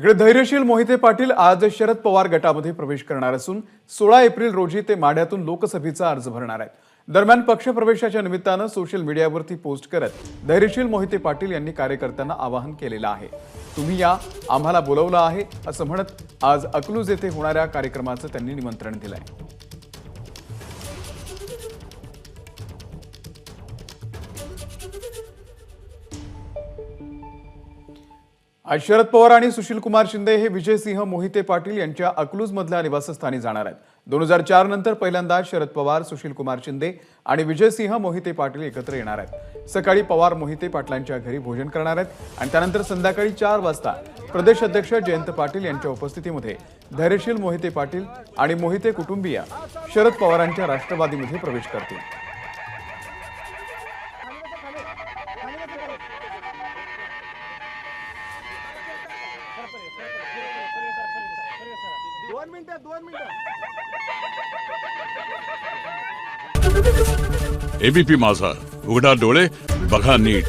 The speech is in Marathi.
इकडे धैर्यशील मोहिते पाटील आज शरद पवार गटामध्ये प्रवेश करणार असून सोळा एप्रिल रोजी ते माढ्यातून लोकसभेचा अर्ज भरणार आहेत. दरम्यान पक्षप्रवेशाच्या निमित्तानं सोशल मीडियावरती पोस्ट करत धैर्यशील मोहिते पाटील यांनी कार्यकर्त्यांना आवाहन केलेलं आहे. तुम्ही या आम्हाला बोलवलं आहे असं म्हणत आज अकलूज येथे होणाऱ्या कार्यक्रमाचं त्यांनी निमंत्रण दिलं आहे आज शरद पवार आणि सुशील कुमार शिंदे हे विजयसिंह मोहिते पाटील यांच्या अकलूजमधल्या निवासस्थानी जाणार आहेत. दोन हजार चार नंतर पहिल्यांदा शरद पवार सुशील कुमार शिंदे आणि विजयसिंह मोहिते पाटील एकत्र येणार आहेत. सकाळी पवार मोहिते पाटलांच्या घरी भोजन करणार आहेत आणि त्यानंतर संध्याकाळी चार वाजता प्रदेश अध्यक्ष जयंत पाटील यांच्या उपस्थितीमध्ये धैर्यशील मोहिते पाटील आणि मोहिते कुटुंबीय शरद पवारांच्या राष्ट्रवादीमध्ये प्रवेश करतील. दोन मिनिटं दोन मिनिटं. एबीपी माझा. उघडा डोळे बघा नीट.